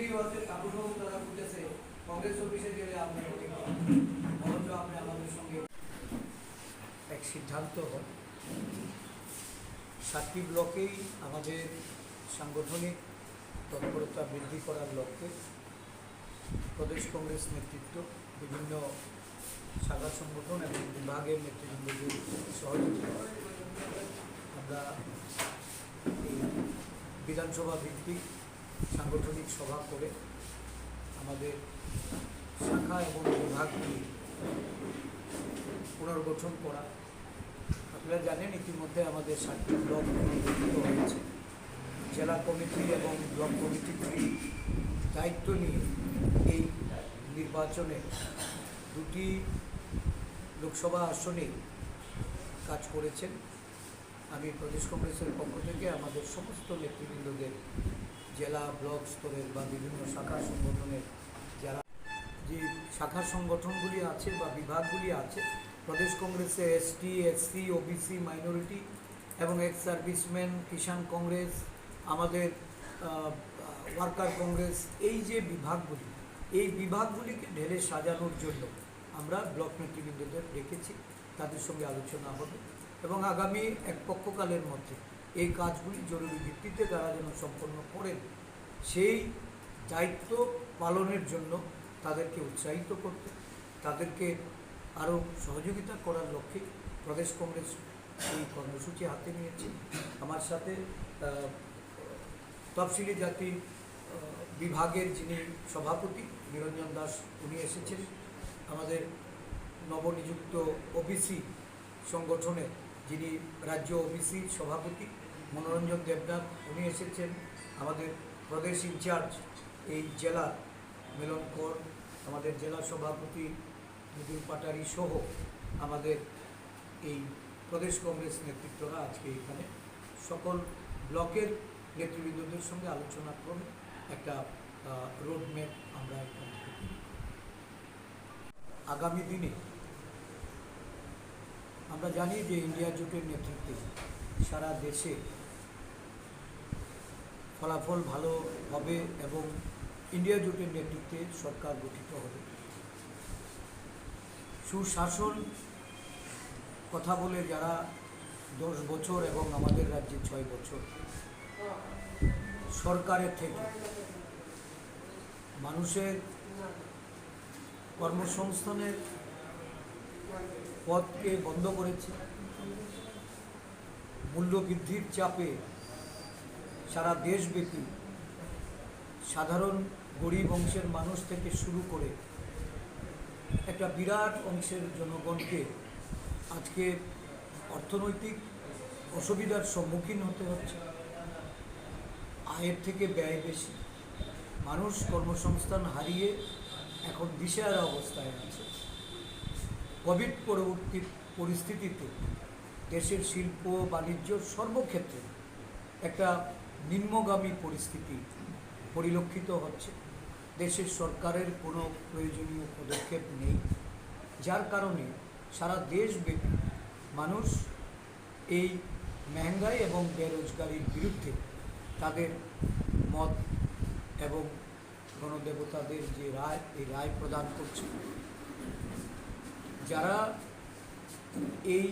বিক্রি তারা করতেছে কংগ্রেস অফিসে গেলে আমরা অথচ আপনি আমাদের সঙ্গে এক সিদ্ধান্ত হয় সাতটি ব্লকেই আমাদের সাংগঠনিক তৎপরতা বৃদ্ধি করার লক্ষ্যে প্রদেশ কংগ্রেস নেতৃত্ব বিভিন্ন শাখা সংগঠন এবং বিভাগের নেতৃবৃন্দদের সহযোগিতা আমরা বিধানসভা ভিত্তিক সাংগঠনিক সভা করে আমাদের শাখা এবং বিভাগগুলি পুনর্গঠন করা। আপনারা জানেন, ইতিমধ্যে আমাদের সাতটি ব্লক গঠিত হয়েছে। জেলা কমিটি এবং ব্লক কমিটিগুলি দায়িত্ব নিয়ে এই নির্বাচনে দুটি লোকসভা আসনে কাজ করেছেন। আমি প্রদেশ কংগ্রেসের পক্ষ থেকে আমাদের সমস্ত নেতৃবৃন্দদের জেলা ব্লক স্তরের বা বিভিন্ন শাখা সংগঠনের যারা যে শাখা সংগঠনগুলি আছে বা বিভাগগুলি আছে, প্রদেশ কংগ্রেসে এসটি এসসি ওবিসি মাইনরিটি এবং এক্স সার্ভিসম্যান কিষাণ কংগ্রেস, আমাদের ওয়ার্কার কংগ্রেস, এই যে বিভাগগুলি, এই বিভাগগুলিকে ঢেলে সাজানোর জন্য আমরা ব্লক নেতৃবৃন্দদের ডেকেছি। তাদের সঙ্গে আলোচনা হবে এবং আগামী এক পক্ষকালের মধ্যে এই কাজগুলি জরুরি ভিত্তিতে তারা যেন সম্পন্ন করেন। সেই দায়িত্ব পালনের জন্য তাদেরকে উৎসাহিত করতে, তাদেরকে আরও সহযোগিতা করার লক্ষ্যে প্রদেশ কংগ্রেস এই কর্মসূচি হাতে নিয়েছে। আমার সাথে তফসিলি জাতি বিভাগের যিনি সভাপতি নিরঞ্জন দাস, উনি এসেছেন। আমাদের নবনিযুক্ত ওবিসি সংগঠনে যিনি রাজ্য ওবিসি সভাপতি মনোরঞ্জন দেবনাথ, উনি এসেছেন আমাদের প্রদেশ ইনচার্জ এই জেলার মিলন কর, আমাদের জেলা সভাপতি মুদুল পাটারি সহ আমাদের এই প্রদেশ কংগ্রেস নেতৃত্বরা আজকে এখানে। সকল ব্লকের নেতৃবৃন্দদের সঙ্গে আলোচনা করে একটা রোডম্যাপ আমরা আগামী দিনে আমরা জানি যে ইন্ডিয়া জোটের নেতৃত্বে সারা দেশে ফলাফল ভালো হবে এবং ইন্ডিয়া জোটের নেতৃত্বে সরকার গঠিত হবে। সুশাসন কথা বলে যারা দশ বছর এবং আমাদের রাজ্যে ছয় বছর, সরকারের থেকে মানুষের কর্মসংস্থানের পথকে বন্ধ করেছে। মূল্যবৃদ্ধির চাপে সারা দেশব্যাপী সাধারণ গরিব অংশের মানুষ থেকে শুরু করে একটা বিরাট অংশের জনগণকে আজকে অর্থনৈতিক অসুবিধার সম্মুখীন হতে হচ্ছে। আয়ের থেকে ব্যয় বেশি। মানুষ কর্মসংস্থান হারিয়ে এখন দিশেহারা অবস্থায় আছে। কোভিড পরবর্তী পরিস্থিতিতে দেশের শিল্প বাণিজ্য সর্বক্ষেত্রে একটা নিম্নগামী পরিস্থিতি পরিলক্ষিত হচ্ছে। দেশের সরকারের কোনো প্রয়োজনীয় পদক্ষেপ নেই, যার কারণে সারা দেশব্যাপী মানুষ এই মেহঙ্গাই এবং বেরোজগারির বিরুদ্ধে তাদের মত এবং গণদেবতাদের যে রায়, এই রায় প্রদান করছে। যারা এই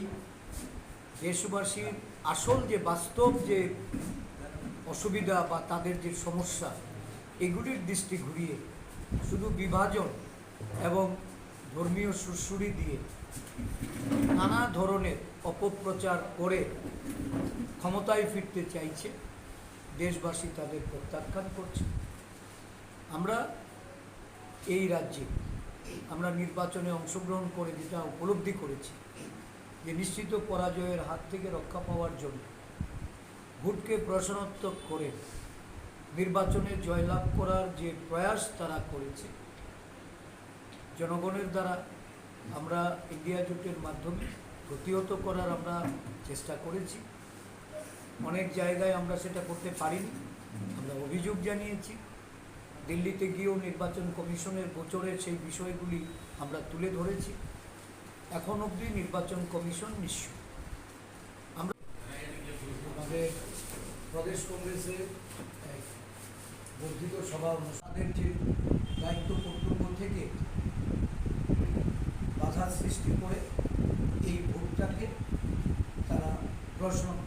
দেশবাসীর আসল যে বাস্তব যে অসুবিধা বা তাদের যে সমস্যা, এগুলির দৃষ্টি ঘুরিয়ে শুধু বিভাজন এবং ধর্মীয় সুরসুরি দিয়ে নানা ধরনের অপপ্রচার করে ক্ষমতায় ফিরতে চাইছে, দেশবাসী তাদের প্রত্যাখ্যান করছে। আমরা এই রাজ্যে আমরা নির্বাচনে অংশগ্রহণ করে যেটা উপলব্ধি করেছি, যে নিশ্চিত পরাজয়ের হাত থেকে রক্ষা পাওয়ার জন্য ভোটকে প্রশ্নাত্মক করে নির্বাচনে জয়লাভ করার যে প্রয়াস তারা করেছে, জনগণের দ্বারা আমরা ইন্ডিয়া জোটের মাধ্যমে প্রতিহত করার আমরা চেষ্টা করেছি। অনেক জায়গায় আমরা সেটা করতে পারিনি, আমরা অভিযোগ জানিয়েছি। দিল্লিতে গিয়েও নির্বাচন কমিশনের গোচরের সেই বিষয়গুলি আমরা তুলে ধরেছি। এখন অবধি নির্বাচন কমিশন নিশ্চয় আমাদের প্রদেশ কংগ্রেসের এক বর্ধিত সভা অনুষ্ঠানের যে দায়িত্ব কর্তব্য থেকে বাধার সৃষ্টি করে এই ভোটটাকে তারা প্রশ্নোত্তর